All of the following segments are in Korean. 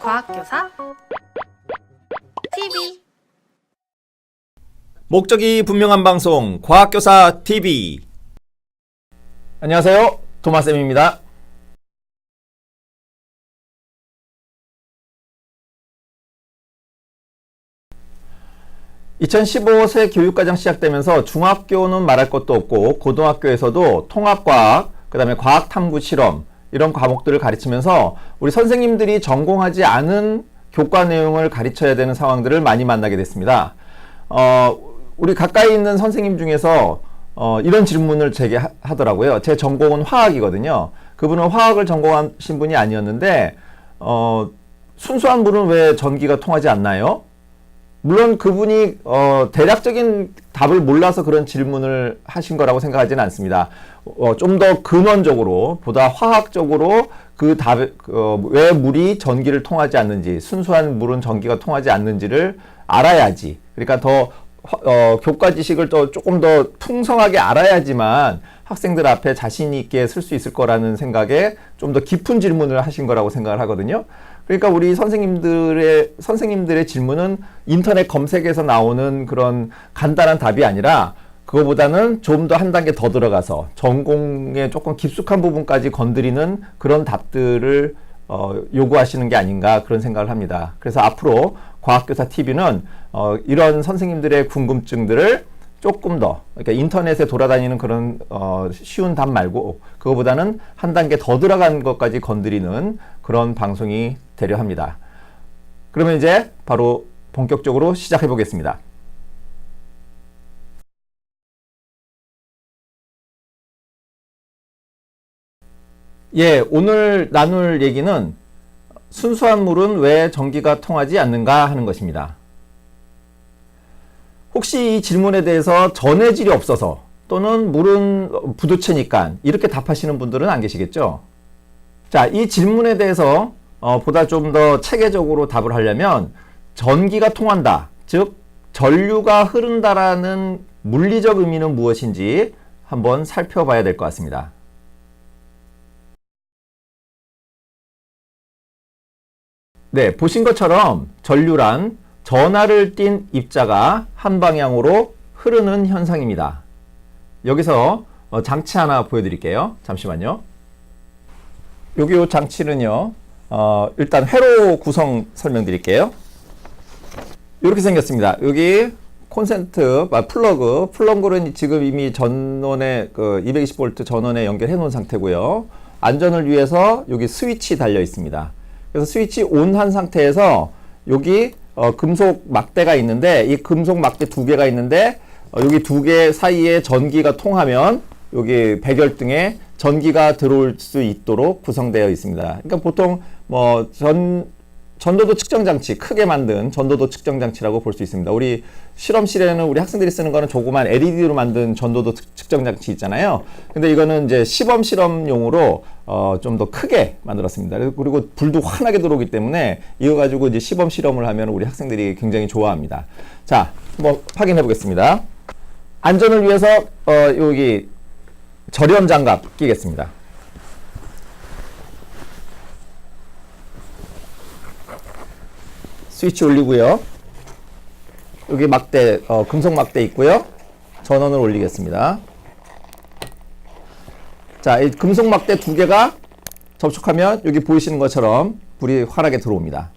과학교사 TV 목적이 분명한 방송 과학교사 TV 안녕하세요. 도마쌤입니다. 2015세 교육과정 시작되면서 중학교는 말할 것도 없고 고등학교에서도 통합과학, 그 다음에 과학탐구 실험 이런 과목들을 가르치면서 우리 선생님들이 전공하지 않은 교과 내용을 가르쳐야 되는 상황들을 많이 만나게 됐습니다. 어, 우리 가까이 있는 선생님 중에서 어, 이런 질문을 제게 하- 하더라고요. 제 전공은 화학이거든요. 그분은 화학을 전공하신 분이 아니었는데 어, 순수한 물은 왜 전기가 통하지 않나요? 물론 그분이 어, 대략적인 답을 몰라서 그런 질문을 하신 거라고 생각하지는 않습니다. 어, 좀 더 근원적으로 보다 화학적으로 그 답, 어, 왜 물이 전기를 통하지 않는지 순수한 물은 전기가 통하지 않는지를 알아야지. 그러니까 더 화- 어, 교과 지식을 또 조금 더 풍성하게 알아야지만 학생들 앞에 자신 있게 쓸 수 있을 거라는 생각에 좀 더 깊은 질문을 하신 거라고 생각을 하거든요. 그러니까 우리 선생님들의 선생님들의 질문은 인터넷 검색에서 나오는 그런 간단한 답이 아니라 그거보다는 좀 더 한 단계 더 들어가서 전공의 조금 깊숙한 부분까지 건드리는 그런 답들을 어, 요구하시는 게 아닌가 그런 생각을 합니다. 그래서 앞으로 과학교사 TV는 어, 이런 선생님들의 궁금증들을 조금 더 그러니까 인터넷에 돌아다니는 그런 어, 쉬운 답 말고 그거보다는 한 단계 더 들어간 것까지 건드리는 그런 방송이 되려 합니다. 그러면 이제 바로 본격적으로 시작해 보겠습니다. 예, 오늘 나눌 얘기는 순수한 물은 왜 전기가 통하지 않는가 하는 것입니다. 혹시 이 질문에 대해서 전해질이 없어서 또는 물은 부두체니까 이렇게 답하시는 분들은 안 계시겠죠? 자, 이 질문에 대해서 어, 보다 좀 더 체계적으로 답을 하려면 전기가 통한다. 즉, 전류가 흐른다라는 물리적 의미는 무엇인지 한번 살펴봐야 될 것 같습니다. 네, 보신 것처럼 전류란 전하를 띤 입자가 한 방향으로 흐르는 현상입니다. 여기서 어, 장치 하나 보여드릴게요. 잠시만요. 여기 요 장치는요, 어, 일단 회로 구성 설명드릴게요. 이렇게 생겼습니다. 여기 콘센트, 아, 플러그, 플러그는 지금 이미 전원에 그 220V 전원에 연결해 놓은 상태고요. 안전을 위해서 여기 스위치 달려 있습니다. 그래서 스위치 온 한 상태에서 여기 어, 금속 막대가 있는데 이 금속 막대 두 개가 있는데 어, 여기 두 개 사이에 전기가 통하면 여기 백열등에 전기가 들어올 수 있도록 구성되어 있습니다. 그러니까 보통 뭐 전 전도도 측정 장치 크게 만든 전도도 측정 장치라고 볼 수 있습니다. 우리 실험실에는 우리 학생들이 쓰는 거는 조그만 LED로 만든 전도도 측- 측정 장치 있잖아요. 근데 이거는 이제 시범 실험용으로 어, 좀 더 크게 만들었습니다. 그리고 불도 환하게 들어오기 때문에 이거 가지고 이제 시범 실험을 하면 우리 학생들이 굉장히 좋아합니다. 자, 한번 확인해 보겠습니다. 안전을 위해서 어, 여기 절연 장갑 끼겠습니다. 스위치 올리고요. 여기 막대, 어, 금속 막대 있고요. 전원을 올리겠습니다. 자, 이 금속 막대 두 개가 접촉하면 여기 보이시는 것처럼 불이 환하게 들어옵니다.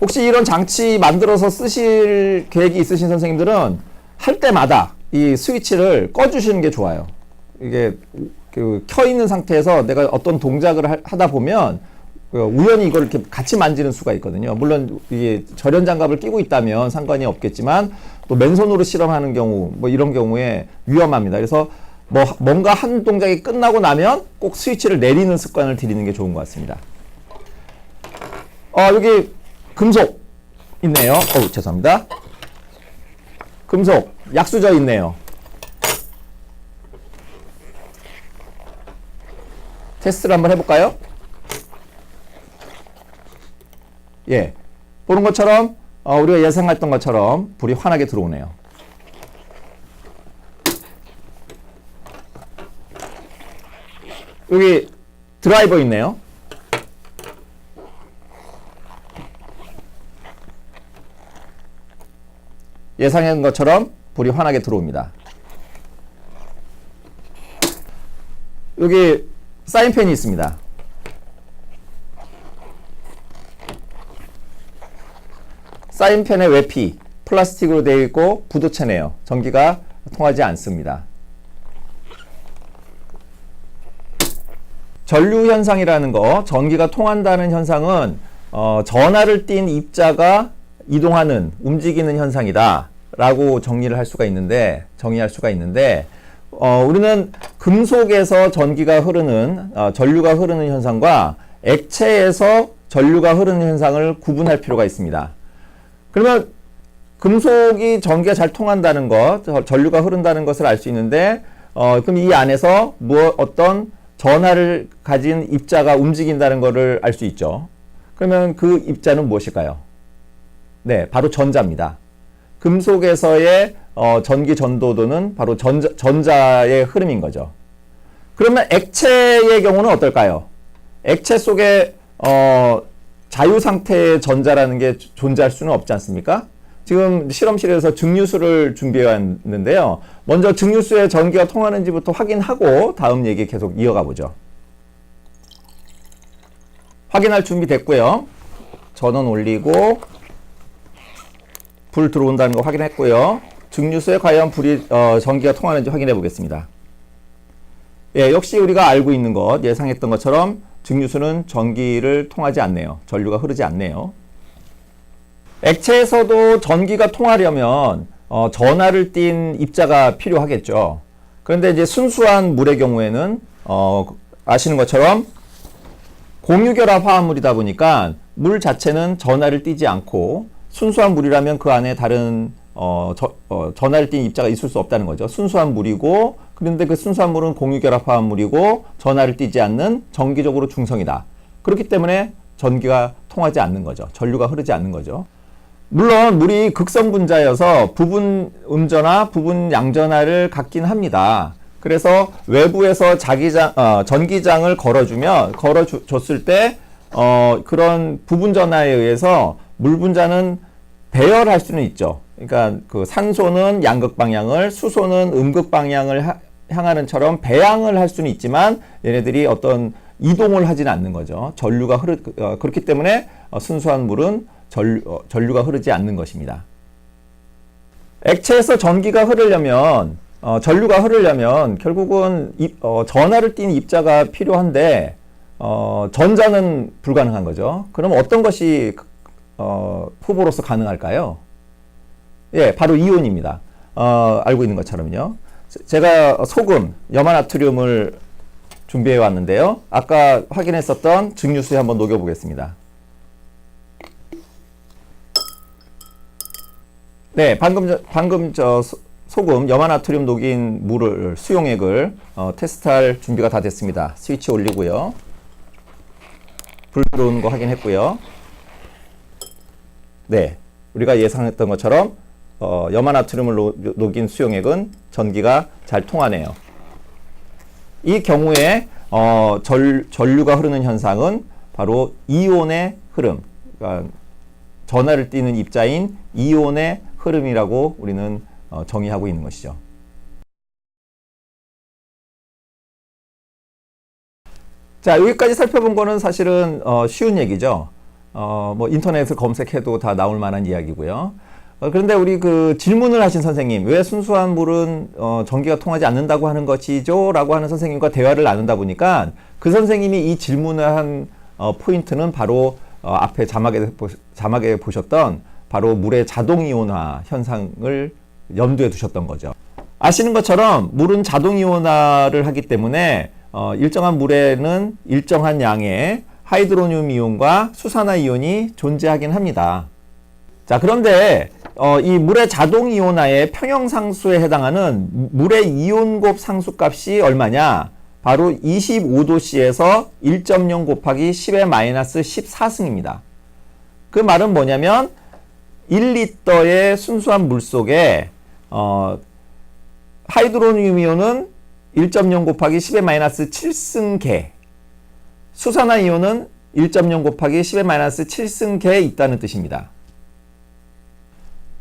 혹시 이런 장치 만들어서 쓰실 계획이 있으신 선생님들은 할 때마다 이 스위치를 꺼주시는 게 좋아요. 이게 그 켜 있는 상태에서 내가 어떤 동작을 하- 하다 보면 그 우연히 이걸 이렇게 같이 만지는 수가 있거든요. 물론 이게 절연 장갑을 끼고 있다면 상관이 없겠지만 또 맨손으로 실험하는 경우 뭐 이런 경우에 위험합니다. 그래서 뭐 뭔가 한 동작이 끝나고 나면 꼭 스위치를 내리는 습관을 들이는 게 좋은 것 같습니다. 어, 여기 금속 있네요. 어우, 죄송합니다. 금속 약수저 있네요. 테스트를 한번 해볼까요? 예. 보는 것처럼, 어, 우리가 예상했던 것처럼 불이 환하게 들어오네요. 여기 드라이버 있네요. 예상한 것처럼 불이 환하게 들어옵니다. 여기 사인펜이 있습니다. 사인펜의 외피 플라스틱으로 되어 있고 부도체네요. 전기가 통하지 않습니다. 전류 현상이라는 거, 전기가 통한다는 현상은 어, 전하를 띤 입자가 이동하는, 움직이는 현상이다. 라고 정리를 할 수가 있는데, 정의할 수가 있는데, 어, 우리는 금속에서 전기가 흐르는, 어, 전류가 흐르는 현상과 액체에서 전류가 흐르는 현상을 구분할 필요가 있습니다. 그러면 금속이 전기가 잘 통한다는 것, 저- 전류가 흐른다는 것을 알 수 있는데, 어, 그럼 이 안에서 뭐 어떤 전하를 가진 입자가 움직인다는 것을 알 수 있죠. 그러면 그 입자는 무엇일까요? 네, 바로 전자입니다. 금속에서의 어, 전기 전도도는 바로 전자, 전자의 흐름인 거죠. 그러면 액체의 경우는 어떨까요? 액체 속에 어, 자유 상태의 전자라는 게 조- 존재할 수는 없지 않습니까? 지금 실험실에서 증류수를 준비해 왔는데요. 먼저 증류수에 전기가 통하는지부터 확인하고 다음 얘기 계속 이어가 보죠. 확인할 준비 됐고요. 전원 올리고 불 들어온다는 거 확인했고요. 증류수에 과연 불이 어, 전기가 통하는지 확인해 보겠습니다. 예, 역시 우리가 알고 있는 것, 예상했던 것처럼 증류수는 전기를 통하지 않네요. 전류가 흐르지 않네요. 액체에서도 전기가 통하려면 어, 전하를 띤 입자가 필요하겠죠. 그런데 이제 순수한 물의 경우에는 어, 아시는 것처럼 공유결합 화합물이다 보니까 물 자체는 전하를 띠지 않고 순수한 물이라면 그 안에 다른 어, 저, 어, 전하를 띤 입자가 있을 수 없다는 거죠. 순수한 물이고 그런데 그 순수한 물은 공유결합 화합 물이고 전하를 띠지 않는 정기적으로 중성이다. 그렇기 때문에 전기가 통하지 않는 거죠. 전류가 흐르지 않는 거죠. 물론 물이 극성 분자여서 부분 음전화, 부분 양전화를 갖긴 합니다. 그래서 외부에서 자기장, 어, 전기장을 걸어주면 걸어줬을 때 어, 그런 부분 전화에 의해서 물 분자는 배열할 수는 있죠. 그러니까 그 산소는 양극 방향을, 수소는 음극 방향을 하- 향하는처럼 배양을 할 수는 있지만 얘네들이 어떤 이동을 하지는 않는 거죠. 전류가 흐르 어, 그렇기 때문에 어, 순수한 물은 전류, 어, 전류가 흐르지 않는 것입니다. 액체에서 전기가 흐르려면 어, 전류가 흐르려면 결국은 입- 어, 전하를 띤 입자가 필요한데 어, 전자는 불가능한 거죠. 그럼 어떤 것이 어, 후보로서 가능할까요? 예, 바로 이온입니다. 어, 알고 있는 것처럼요. 제- 제가 소금, 염화나트륨을 준비해 왔는데요. 아까 확인했었던 증류수에 한번 녹여 보겠습니다. 네, 방금 저, 방금 저 소- 소금, 염화나트륨 녹인 물을 수용액을 어, 테스트할 준비가 다 됐습니다. 스위치 올리고요. 불 들어오는 거 확인했고요. 네, 우리가 예상했던 것처럼 어, 염화나트륨을 노- 녹인 수용액은 전기가 잘 통하네요. 이 경우에 어, 전, 전류가 흐르는 현상은 바로 이온의 흐름, 그러니까 전하를 띠는 입자인 이온의 흐름이라고 우리는 어, 정의하고 있는 것이죠. 자, 여기까지 살펴본 거는 사실은 어, 쉬운 얘기죠. 어, 뭐 인터넷을 검색해도 다 나올 만한 이야기고요. 어, 그런데 우리 그 질문을 하신 선생님, 왜 순수한 물은 어, 전기가 통하지 않는다고 하는 것이죠? 라고 하는 선생님과 대화를 나누다 보니까 그 선생님이 이 질문을 한 어, 포인트는 바로 어, 앞에 자막에, 보, 자막에 보셨던 바로 물의 자동이온화 현상을 염두에 두셨던 거죠. 아시는 것처럼 물은 자동이온화를 하기 때문에 어, 일정한 물에는 일정한 양의 하이드로늄 이온과 수산화 이온이 존재하긴 합니다. 자, 그런데 어, 이 물의 자동 이온화의 평형 상수에 해당하는 물의 이온곱 상수 값이 얼마냐? 바로 25도씨에서 1.0 곱하기 10의 마이너스 14승입니다. 그 말은 뭐냐면 1리터의 순수한 물 속에 어, 하이드로늄 이온은 1.0 곱하기 10의 마이너스 7승계, 수산화 이온은 1.0 곱하기 10의 마이너스 7승계에 있다는 뜻입니다.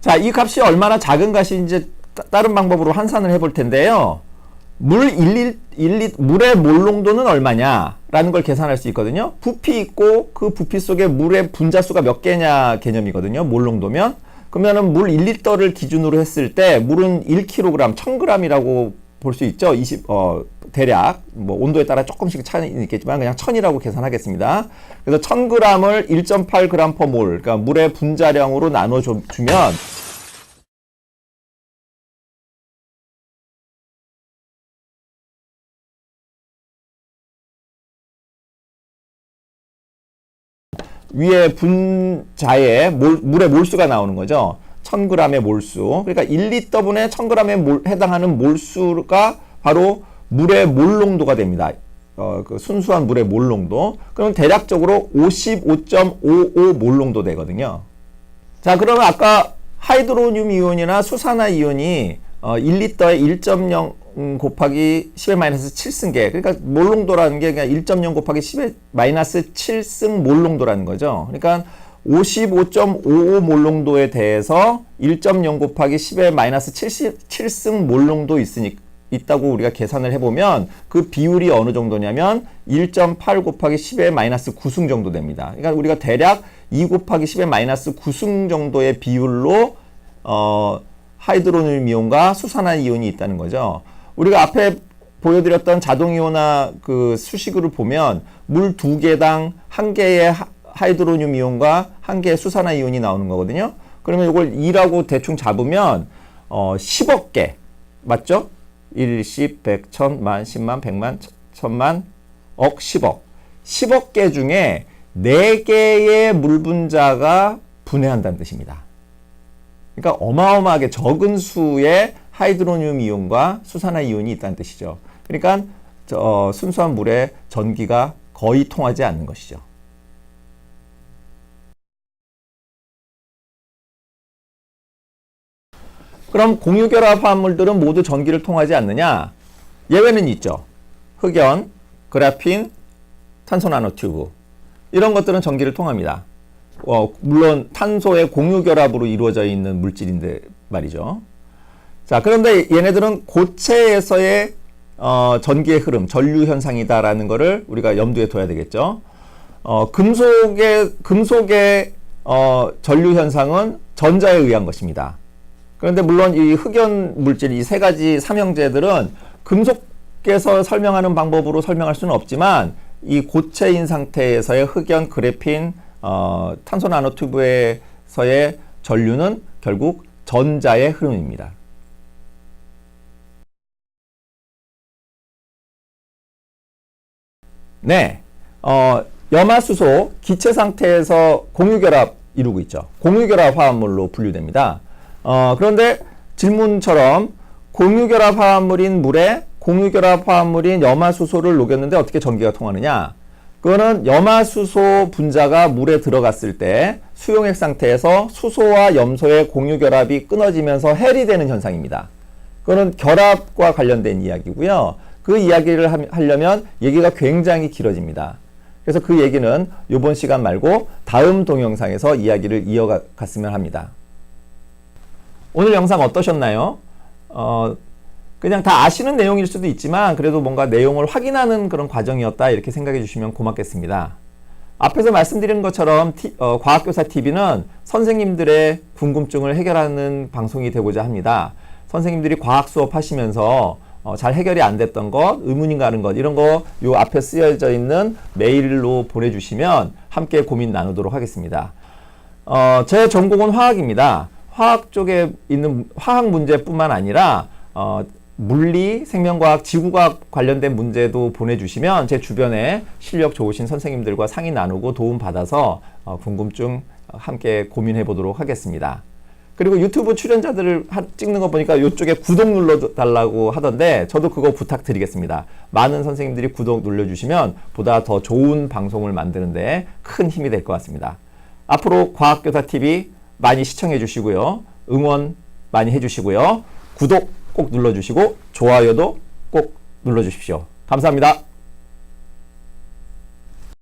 자, 이 값이 얼마나 작은 것인지 따- 다른 방법으로 환산을 해볼 텐데요. 물 1, 1, 1, 물의 몰농도는 얼마냐라는 걸 계산할 수 있거든요. 부피 있고 그 부피 속에 물의 분자수가 몇 개냐 개념이거든요. 몰농도면. 그러면은 물 1리터를 기준으로 했을 때 물은 1kg, 1000g이라고 볼 수 있죠. 20, 어, 대략, 뭐, 온도에 따라 조금씩 차이는 있겠지만, 그냥 1000이라고 계산하겠습니다. 그래서 1000g을 1.8g per 몰, 그러니까 물의 분자량으로 나눠 주면, 위에 분자에 몰, 물의 몰수가 나오는 거죠. 1000g의 몰수. 그러니까 1리터분의 1000g에 몰, 해당하는 몰수가 바로 물의 몰 농도가 됩니다. 어, 그 순수한 물의 몰 농도. 그럼 대략적으로 55.55 몰 농도 되거든요. 자, 그러면 아까 하이드로늄 이온이나 수산화 이온이 어, 1리터에 1.0 곱하기 10의 마이너스 7승계. 그러니까 몰농도라는 게 그냥 1.0 곱하기 10의 마이너스 7승 몰농도라는 거죠. 그러니까 55.55 몰농도에 대해서 1.0 곱하기 10의 마이너스 77승 몰농도 있으니 있다고 우리가 계산을 해보면 그 비율이 어느 정도냐면 1.8 곱하기 10의 마이너스 9승 정도 됩니다. 그러니까 우리가 대략 2 곱하기 10의 마이너스 9승 정도의 비율로 어, 하이드로늄 이온과 수산화 이온이 있다는 거죠. 우리가 앞에 보여드렸던 자동이온화 그 수식을 보면 물 두 개당 한 개의 하- 하이드로늄 이온과 한 개의 수산화 이온이 나오는 거거든요. 그러면 이걸 2라고 대충 잡으면 어 10억 개 맞죠? 1, 10, 100, 1000, 만, 10만, 100만, 1000만, 억, 10억. 10억 개 중에 4개의 물 분자가 분해한다는 뜻입니다. 그러니까 어마어마하게 적은 수의 하이드로늄 이온과 수산화 이온이 있다는 뜻이죠. 그러니까 저, 어, 순수한 물에 전기가 거의 통하지 않는 것이죠. 그럼 공유결합 화합물들은 모두 전기를 통하지 않느냐? 예외는 있죠. 흑연, 그래핀, 탄소 나노튜브 이런 것들은 전기를 통합니다. 어, 물론 탄소의 공유결합으로 이루어져 있는 물질인데 말이죠. 자, 그런데 얘네들은 고체에서의 어, 전기의 흐름, 전류 현상이다라는 것을 우리가 염두에 둬야 되겠죠. 어, 금속의 금속의 어, 전류 현상은 전자에 의한 것입니다. 그런데 물론 이 흑연 물질 이 세 가지 삼형제들은 금속에서 설명하는 방법으로 설명할 수는 없지만 이 고체인 상태에서의 흑연, 그래핀, 어, 탄소 나노튜브에서의 전류는 결국 전자의 흐름입니다. 네. 어, 염화수소 기체 상태에서 공유결합 이루고 있죠. 공유결합 화합물로 분류됩니다. 어, 그런데 질문처럼 공유결합 화합물인 물에 공유결합 화합물인 염화수소를 녹였는데 어떻게 전기가 통하느냐? 그거는 염화수소 분자가 물에 들어갔을 때 수용액 상태에서 수소와 염소의 공유결합이 끊어지면서 해리 되는 현상입니다. 그거는 결합과 관련된 이야기고요. 그 이야기를 하- 하려면 얘기가 굉장히 길어집니다. 그래서 그 얘기는 이번 시간 말고 다음 동영상에서 이야기를 이어갔으면 합니다. 오늘 영상 어떠셨나요? 어, 그냥 다 아시는 내용일 수도 있지만 그래도 뭔가 내용을 확인하는 그런 과정이었다 이렇게 생각해 주시면 고맙겠습니다. 앞에서 말씀드린 것처럼 티- 어, 과학교사 TV는 선생님들의 궁금증을 해결하는 방송이 되고자 합니다. 선생님들이 과학 수업 하시면서 어, 잘 해결이 안 됐던 것, 의문이 가는 것 이런 거 요 앞에 쓰여져 있는 메일로 보내주시면 함께 고민 나누도록 하겠습니다. 어, 제 전공은 화학입니다. 화학 쪽에 있는 화학 문제뿐만 아니라 어, 물리, 생명과학, 지구과학 관련된 문제도 보내주시면 제 주변에 실력 좋으신 선생님들과 상의 나누고 도움 받아서 어, 궁금증 함께 고민해 보도록 하겠습니다. 그리고 유튜브 출연자들을 하- 찍는 거 보니까 이쪽에 구독 눌러달라고 하던데 저도 그거 부탁드리겠습니다. 많은 선생님들이 구독 눌러주시면 보다 더 좋은 방송을 만드는데 큰 힘이 될 것 같습니다. 앞으로 과학교사 TV 많이 시청해 주시고요. 응원 많이 해 주시고요. 구독 꼭 눌러 주시고 좋아요도 꼭 눌러 주십시오. 감사합니다.